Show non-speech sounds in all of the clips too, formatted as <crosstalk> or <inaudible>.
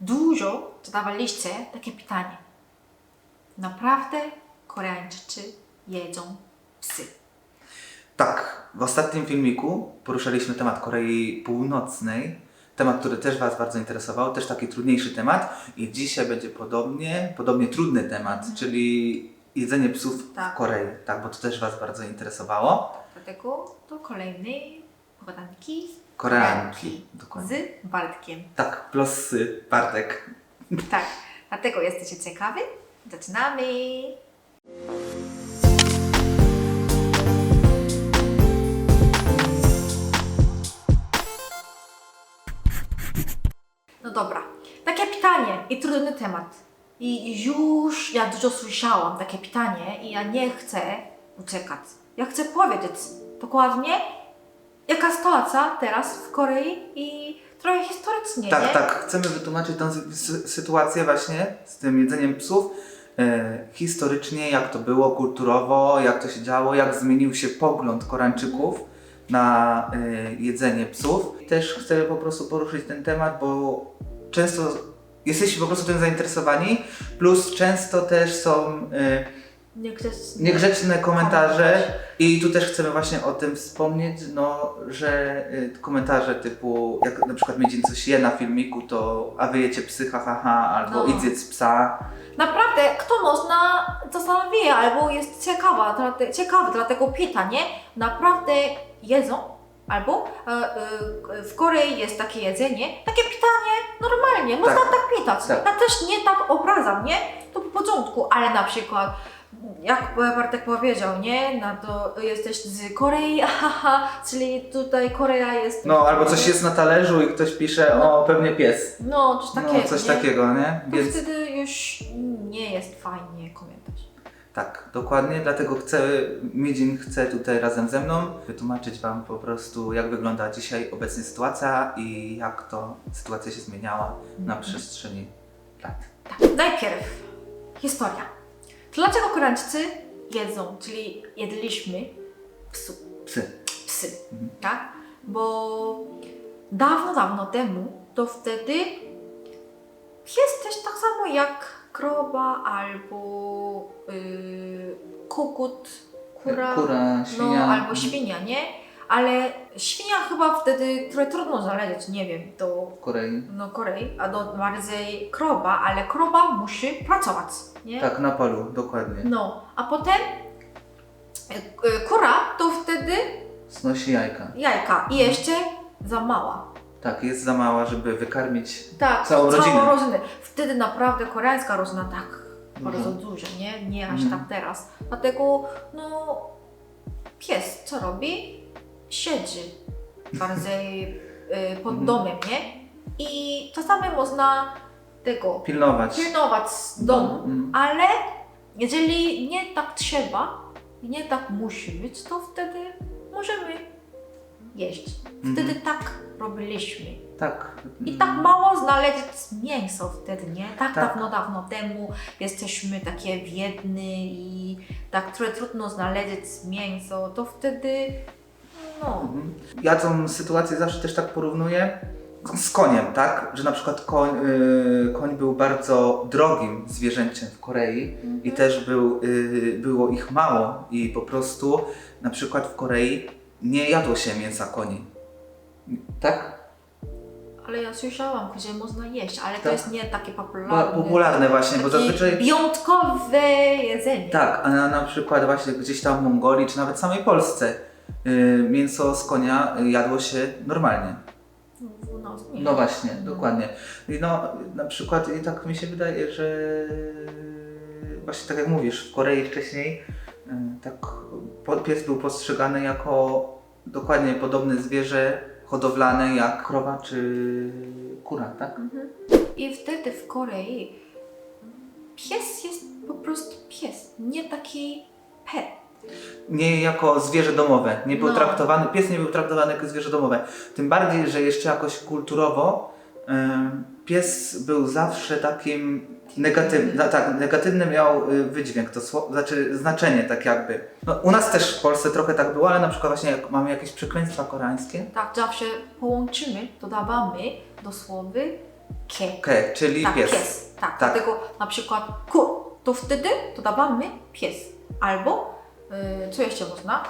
dużo zadawaliście takie pytanie. Naprawdę Koreańczycy jedzą psy? Tak, w ostatnim filmiku poruszaliśmy temat Korei Północnej. Temat, który też Was bardzo interesował, też taki trudniejszy temat. I dzisiaj będzie podobnie, podobnie trudny temat, czyli jedzenie psów Tak. w Korei. Tak, bo to też Was bardzo interesowało. Dlatego to kolejnej pogadanki Koreanki. Dokładnie. z Bartkiem. Tak, plus y, Bartek. <laughs> Tak, dlatego jesteście ciekawi? Zaczynamy! No dobra, takie pytanie i trudny temat. I już ja dużo słyszałam takie pytanie i ja nie chcę uciekać. Ja chcę powiedzieć dokładnie, jaka sytuacja teraz w Korei i trochę historycznie, nie? Tak, tak, chcemy wytłumaczyć tę sy- sy- sytuację właśnie z tym jedzeniem psów. E, historycznie, jak to było, kulturowo, jak to się działo, jak zmienił się pogląd Koreańczyków na e, jedzenie psów. Też chcę po prostu poruszyć ten temat, bo często jesteśmy po prostu tym zainteresowani, plus często też są e, Niegrzeczne, niegrzeczne komentarze i tu też chcemy właśnie o tym wspomnieć, no, że y, komentarze typu, jak na przykład Miedzin coś je na filmiku, to a wy jecie psy, ha, ha, ha albo No. idź zjedz psa. Naprawdę, kto można zastanawia albo jest ciekawa, dlate, ciekawy, dlatego pyta, nie? Naprawdę jedzą? Albo e, e, w Korei jest takie jedzenie, takie pytanie normalnie, można Tak. tak, pytać. Tak. Ja też nie tak obrażam, nie? To po porządku, ale na przykład jak Bartek powiedział, nie? Na to jesteś z Korei, <laughs> haha, czyli tutaj Korea jest... No, albo coś jest na talerzu i ktoś pisze, o, pewnie pies. No, coś takiego, No, coś nie? takiego, nie? To Więc wtedy już nie jest fajnie komentarz. tak, dokładnie, dlatego chcę, Miedzin chce tutaj razem ze mną wytłumaczyć Wam po prostu, jak wygląda dzisiaj obecnie sytuacja i jak to sytuacja się zmieniała na przestrzeni lat. Tak, najpierw historia. Dlaczego Koreańczycy jedzą, czyli jedliśmy psu, Psy. psy, Mhm. tak? Bo dawno, dawno temu to wtedy pies też tak samo jak kroba albo yy, kokut, kura, Kura, świnia. no albo świnia, nie? Ale świnia chyba wtedy trochę trudno znaleźć, nie wiem, W Korei. no Korei, a do bardziej kroba, ale kroba musi pracować, nie? Tak, na polu, dokładnie. No, a potem e, e, kura to wtedy Znosi jajka. jajka i jeszcze za mała. Tak, jest za mała, żeby wykarmić. Tak, Całą rodzinę. rodzinę. Wtedy naprawdę koreańska rodzina tak bardzo Mhm. duża, nie? Nie aż Mhm. tak teraz. Dlatego, no, pies co robi? Siedzi bardziej e, <laughs> pod Mhm. domem, nie? I czasami można tego Pilnować. pilnować domu, Mm. ale jeżeli nie tak trzeba i nie tak musi być, to wtedy możemy jeść. Wtedy Mhm. tak robiliśmy. Tak. I tak mało znaleźć mięso wtedy, nie? Tak, Tak. dawno, dawno temu jesteśmy takie biedni i tak trudno znaleźć mięso, to wtedy no, Mhm. Ja tą sytuację zawsze też tak porównuję z koniem, tak? Że na przykład koń, y, koń był bardzo drogim zwierzęciem w Korei i też był, y, było ich mało i po prostu na przykład w Korei nie jadło się mięsa koni. Tak? ale ja słyszałam, że można jeść, ale to Tak. jest nie takie Bo- popularne. Popularne właśnie, bo zazwyczaj... Wyjątkowe jedzenie. Tak, a na, na przykład właśnie gdzieś tam w Mongolii, czy nawet w samej Polsce mięso z konia y, jadło się normalnie. Nie. No właśnie, No. dokładnie. No na przykład tak mi się wydaje, że właśnie tak jak mówisz, w Korei wcześniej y, tak pies był postrzegany jako dokładnie podobne zwierzę hodowlane jak krowa czy kura, tak? I wtedy w Korei pies jest po prostu pies, nie taki pet. Nie jako zwierzę domowe. Nie był No. traktowany, pies nie był traktowany jako zwierzę domowe. Tym bardziej, że jeszcze jakoś kulturowo em, pies był zawsze takim negatywnym, tak, negatywny miał y, wydźwięk, to sło, znaczy znaczenie tak jakby. No, u nas też w Polsce trochę tak było, ale na przykład właśnie jak mamy jakieś przekleństwa koreańskie, Tak zawsze połączymy, dodawamy do słowy Ke. Ke, czyli tak, pies. pies. Tak, Tak. dlatego na przykład kur, to wtedy dodawamy pies. Albo, co jeszcze można?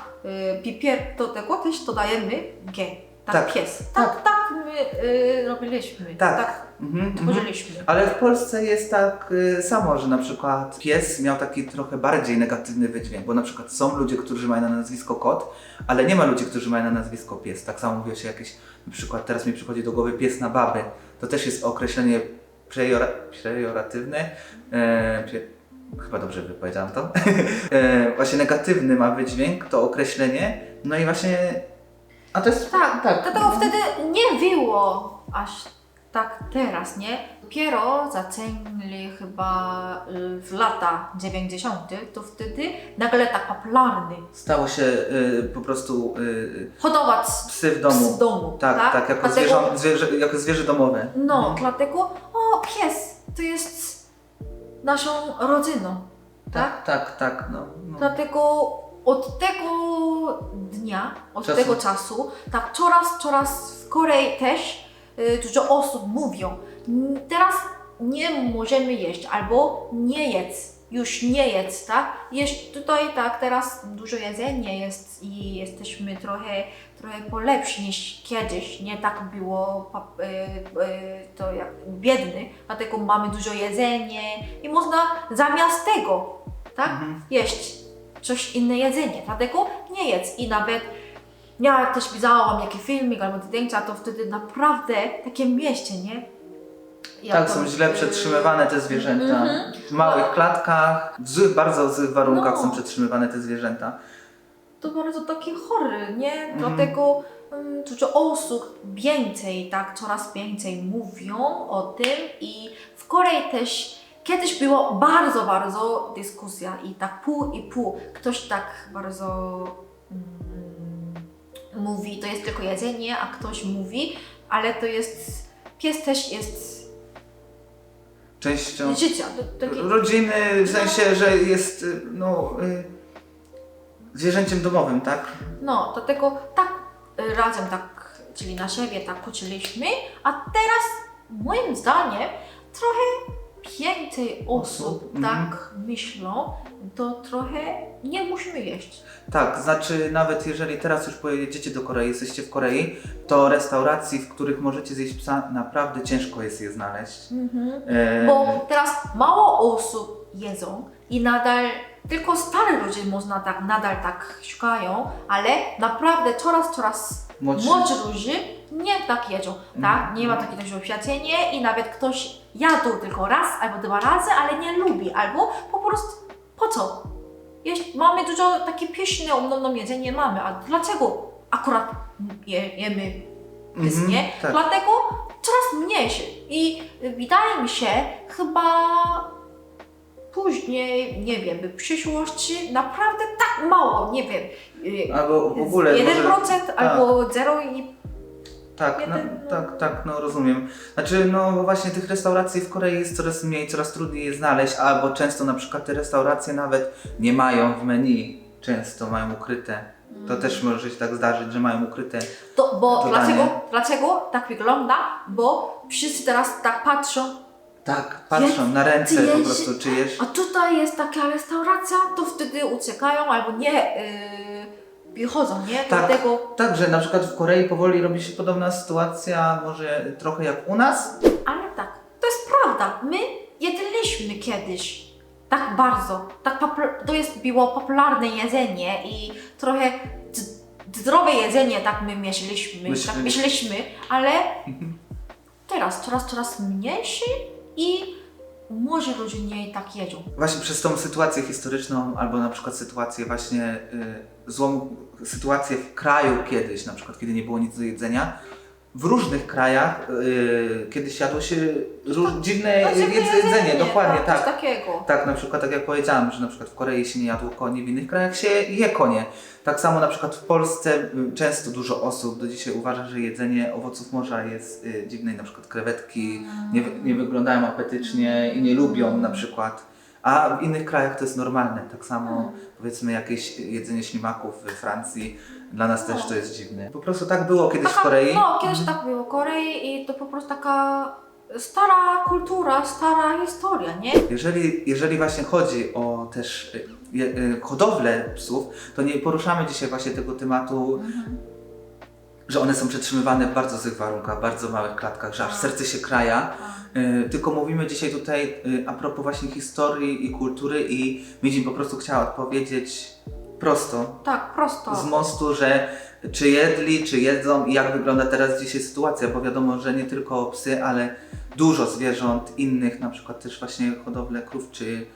Y, pipier do tego też dodajemy ge. Tak, Tak. pies. Tak, tak, my y, robiliśmy. Tak. tak Mhm, mhm. tworzyliśmy. Ale w Polsce jest tak y, samo, że na przykład pies miał taki trochę bardziej negatywny wydźwięk, bo na przykład są ludzie, którzy mają na nazwisko kot, ale nie ma ludzi, którzy mają na nazwisko pies. Tak samo mówi się jakieś, na przykład teraz mi przychodzi do głowy pies na baby. To też jest określenie przejora, przejoratywne. E, chyba dobrze wypowiedziałam to. <laughs> e, właśnie negatywny ma wydźwięk, to określenie. No i właśnie... A to jest... Tak, tak. dlatego wtedy nie było aż tak teraz, nie? Dopiero zaczęli chyba y, w lata 90. to wtedy nagle tak popularny. Stało się y, po prostu y, Hodować psy w domu. domu. Tak, tak, jako, Dlatego- zwierzę, zwierzę, jako zwierzę domowe. No, Mhm. dlatego, o pies, to jest naszą rodziną, tak? tak, tak, tak. No, no. Dlatego od tego dnia, od Czasu. tego czasu, tak coraz, coraz w Korei też y, dużo osób mówią, "N- teraz nie możemy jeść albo nie jedz, już nie jedz, tak? Jeść tutaj tak, teraz dużo jedzenia jest i jesteśmy trochę, trochę polepsi niż kiedyś, nie tak było y, y, to jak biedny, dlatego mamy dużo jedzenia i można zamiast tego, tak? Mhm. jeść coś inne jedzenie, dlatego nie jedz i nawet ja też widziałam jakiś filmik albo zdjęcia, to wtedy naprawdę takie mieście, nie? Tak, są źle przetrzymywane te zwierzęta. Mhm. W małych klatkach, w złych, bardzo złych warunkach No. są przetrzymywane te zwierzęta. To bardzo taki chory, nie? Mhm. Dlatego um, dużo osób więcej, tak, coraz więcej mówią o tym i w Korei też kiedyś było bardzo, bardzo dyskusja i tak pół i pół. Ktoś tak bardzo mm, mówi, to jest tylko jedzenie, a ktoś mówi, ale to jest, pies też jest Częścią życia. Rodziny, w sensie, że jest y, no, y, zwierzęciem domowym, tak? No, dlatego tak y, razem tak, czyli na siebie tak uczyliśmy, a teraz moim zdaniem trochę więcej osób mhm. tak myślą, to trochę nie musimy jeść. Tak, znaczy nawet jeżeli teraz już pojedziecie do Korei, jesteście w Korei, to restauracji, w których możecie zjeść psa, naprawdę ciężko jest je znaleźć. E, Bo teraz mało osób jedzą i nadal tylko stare ludzie można tak, nadal tak szukają, ale naprawdę coraz, coraz Młodsi. młodsi ludzie nie tak jedzą, tak? Nie ma takiego doświadczenia i nawet ktoś jadł tylko raz albo dwa razy, ale nie lubi, albo po prostu po co? Mamy dużo takie pyszne, umowne jedzenie mamy, a dlaczego akurat je, jemy Mhm, pysznie? tak. Dlatego coraz mniejsze i wydaje mi się chyba później, nie wiem, w przyszłości naprawdę tak mało, nie wiem, y, Albo w ogóle 1% może- albo 0 i Tak, no, Jeden, no. tak, tak, no rozumiem. Znaczy, no właśnie tych restauracji w Korei jest coraz mniej, coraz trudniej je znaleźć, albo często na przykład te restauracje nawet nie mają w menu, często mają ukryte. To też może się tak zdarzyć, że mają ukryte. To, bo Dodanie. dlaczego, dlaczego tak wygląda? Bo wszyscy teraz tak patrzą, Tak, patrzą na ręce Ty po prostu, czy jesz. a tutaj jest taka restauracja, to wtedy uciekają albo nie yy, wychodzą, nie? Tak. Dlatego, Tak, że na przykład w Korei powoli robi się podobna sytuacja, może trochę jak u nas. ale tak, to jest prawda. My jedliśmy kiedyś tak bardzo, tak to jest było popularne jedzenie i trochę zdrowe jedzenie, tak my myśleliśmy, Myśleli- tak myśleliśmy, ale Mhm. teraz coraz, coraz mniejszy i może ludzie nie tak jedzą. Właśnie przez tą sytuację historyczną, albo na przykład sytuację właśnie y, złą, sytuację w kraju kiedyś, na przykład kiedy nie było nic do jedzenia, w różnych krajach y, kiedyś jadło się róż, dziwne No, dziwne jedz- jedzenie, dokładnie tak. tak. Takiego. Tak, na przykład tak jak powiedziałam, że na przykład w Korei się nie jadło koni, w innych krajach się je konie. Tak samo na przykład w Polsce y, często dużo osób do dzisiaj uważa, że jedzenie owoców morza jest y, dziwne i na przykład krewetki nie, wy- nie wyglądają apetycznie i nie lubią na przykład. A w innych krajach to jest normalne. Tak samo powiedzmy jakieś jedzenie ślimaków we Francji, dla nas też to jest dziwne. Po prostu tak było kiedyś w Taka- Korei. No, kiedyś tak było w Korei i to po prostu taka stara kultura, stara historia, nie? Jeżeli, jeżeli właśnie chodzi o też y, je- y, hodowlę psów, to nie poruszamy dzisiaj właśnie tego tematu, że one są przetrzymywane w bardzo złych warunkach, bardzo małych klatkach, że aż serce się kraja. Y, Tylko mówimy dzisiaj tutaj y, a propos właśnie historii i kultury i Midzin po prostu chciała odpowiedzieć prosto Tak, prosto. z mostu, że czy jedli, czy jedzą i jak wygląda teraz dzisiaj sytuacja, bo wiadomo, że nie tylko psy, ale dużo zwierząt innych, na przykład też właśnie hodowlę krów, czy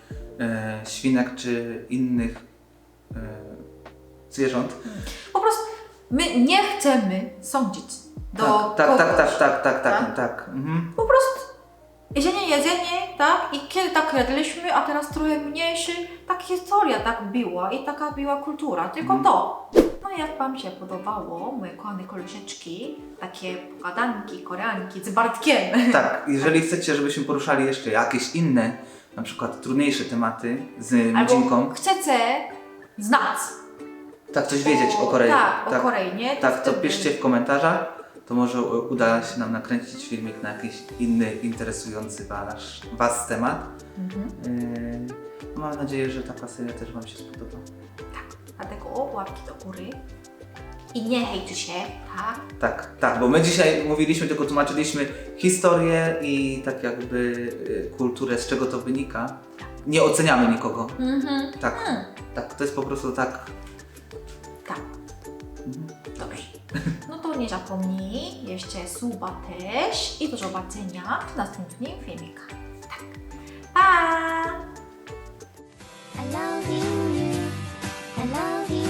e, świnek, czy innych e, zwierząt. Po prostu my nie chcemy sądzić do tak, tak, kogoś. tak, tak, tak, tak, tak, Tak? tak. Mhm. Po prostu jedzenie, jedzenie, tak? I kiedy tak jedliśmy, a teraz trochę mniejszy, tak historia tak była i taka była kultura, tylko Mhm. to. No jak Wam się podobało, moje kochane koleżeczki, takie pogadanki, koreanki z Bartkiem. <laughs> Tak, jeżeli chcecie, żebyśmy poruszali jeszcze jakieś inne, na przykład trudniejsze tematy z Albo chcecie znać tak coś wiedzieć o Korei, Tak, o Korei, nie? Tak, to wtedy- piszcie w komentarzach. To może uda się nam nakręcić filmik na jakiś inny, interesujący was, was temat. Mhm. Yy, mam nadzieję, że ta seria też Wam się spodoba. Dlatego łapki do góry. I nie hejcie się, tak? Tak, tak, bo my dzisiaj mówiliśmy, tylko tłumaczyliśmy historię i tak jakby yy, kulturę, z czego to wynika. Nie oceniamy nikogo. Mhm. Tak, Hmm. tak, to jest po prostu tak. Tak. Mhm. Dobrze. No to nie zapomnij jeszcze suba też i do zobaczenia w następnym filmiku. Tak. Pa! I love you, I love you.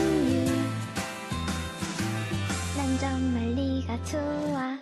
난 정말 네가 좋아.